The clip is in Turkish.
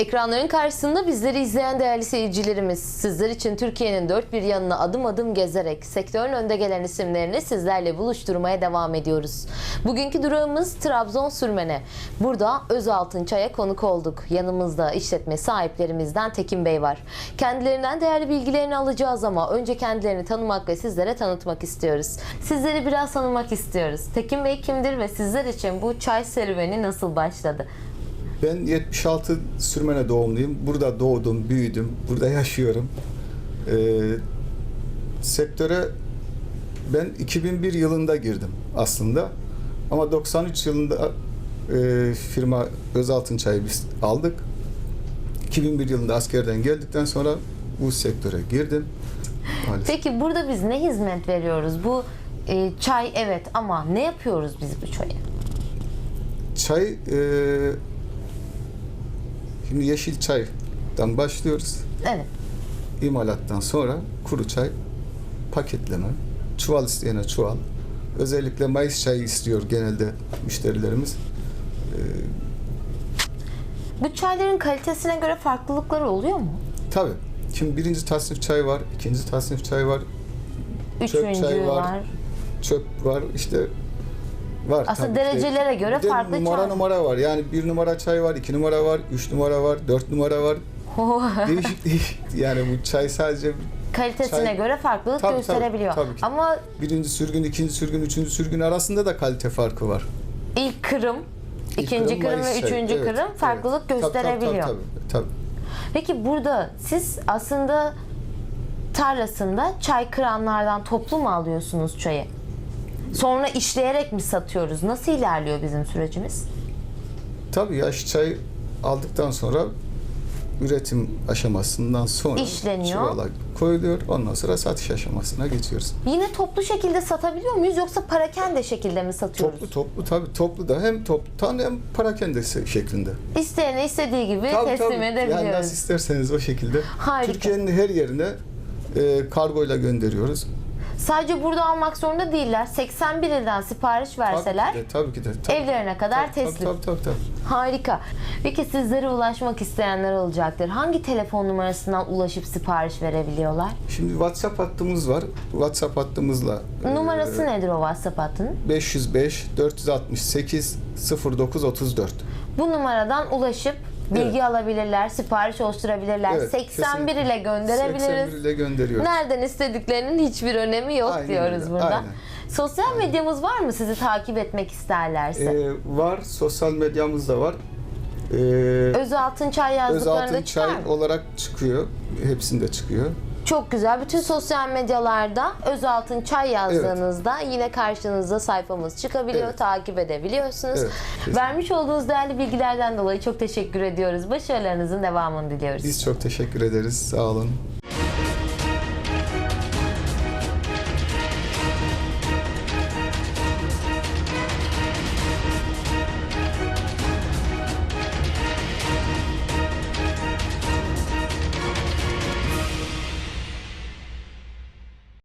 Ekranların karşısında bizleri izleyen değerli seyircilerimiz, sizler için Türkiye'nin dört bir yanına adım adım gezerek sektörün önde gelen isimlerini sizlerle buluşturmaya devam ediyoruz. Bugünkü durağımız Trabzon Sürmene. Burada Özaltın Çay'a konuk olduk. Yanımızda işletme sahiplerimizden Tekin Bey var. Kendilerinden değerli bilgilerini alacağız ama önce kendilerini tanımak ve sizlere tanıtmak istiyoruz. Sizleri biraz tanımak istiyoruz. Tekin Bey kimdir ve sizler için bu çay serüveni nasıl başladı? Ben 76 Sürmene doğumluyum. Burada doğdum, büyüdüm. Burada yaşıyorum. Ee, sektöre ben 2001 yılında girdim aslında. Ama 93 yılında e, firma Özaltın Çay'ı biz aldık. 2001 yılında askerden geldikten sonra bu sektöre girdim. Maalesef. Peki burada biz ne hizmet veriyoruz? Bu e, çay evet ama ne yapıyoruz biz bu çaya? Çay, e, şimdi yeşil çaydan başlıyoruz. Evet. İmalattan sonra kuru çay, paketleme, çuval isteyene çuval. Özellikle mayıs çayı istiyor genelde müşterilerimiz. Bu çayların kalitesine göre farklılıkları oluyor mu? Tabii. Şimdi birinci tasnif çay var, ikinci tasnif çay var, Üçüncü çay var. var. çöp var, işte var. Aslında tabii ki. derecelere göre Bir de farklı numara çay. numara var. Yani bir numara çay var, iki numara var, üç numara var, dört numara var. Değişik değişik. Yani bu çay sadece Kalitesine Çay- göre farklılık Tabii, tabii, gösterebiliyor. tabii ki. Ama birinci sürgün, ikinci sürgün, üçüncü sürgün arasında da kalite farkı var. ilk kırım, İlk ikinci kırım kırım ve üçüncü Evet, kırım evet. farklılık Tabii, tabii, gösterebiliyor. Tabii, tabii, tabii. Peki burada siz aslında tarlasında çay kıranlardan toplu mu alıyorsunuz çayı? Sonra işleyerek mi satıyoruz? Nasıl ilerliyor bizim sürecimiz? Tabii yaş çay aldıktan sonra üretim aşamasından sonra İşleniyor. çuvala koyuluyor. Ondan sonra satış aşamasına geçiyoruz. Yine toplu şekilde satabiliyor muyuz yoksa parakende şekilde mi satıyoruz? Toplu toplu tabii toplu da hem toptan hem parakende şeklinde. İsteyene istediği gibi Tabii, teslim tabii. edebiliyoruz. Yani nasıl isterseniz o şekilde. Harika. Türkiye'nin her yerine e, kargoyla gönderiyoruz. Sadece burada almak zorunda değiller. 81 ilden sipariş verseler Tabii ki de. Tabii ki de tabii. evlerine kadar Tabii, teslim. Tabii, tabii, tabii. Harika. Peki sizlere ulaşmak isteyenler olacaktır. Hangi telefon numarasından ulaşıp sipariş verebiliyorlar? Şimdi WhatsApp hattımız var. WhatsApp hattımızla e, Numarası nedir o WhatsApp hattının? 505 468 0934. Bu numaradan ulaşıp bilgi alabilirler, sipariş oluşturabilirler. Evet, 81 kesinlikle. ile gönderebiliriz. 81 ile gönderiyoruz. Nereden istediklerinin hiçbir önemi yok Aynen diyoruz öyle, burada. aynen. Sosyal medyamız var mı sizi takip etmek isterlerse? Ee, var, sosyal medyamız da var. Ee, Özaltın Çay yazdıklarında Özaltın çıkar Çay mı? olarak çıkıyor. Hepsinde çıkıyor. Çok güzel. Bütün sosyal medyalarda Özaltın Çay yazdığınızda yine karşınıza sayfamız çıkabiliyor. Evet. Takip edebiliyorsunuz. Evet, kesinlikle. Vermiş olduğunuz değerli bilgilerden dolayı çok teşekkür ediyoruz. Başarılarınızın devamını diliyoruz. Biz çok teşekkür ederiz. Sağ olun.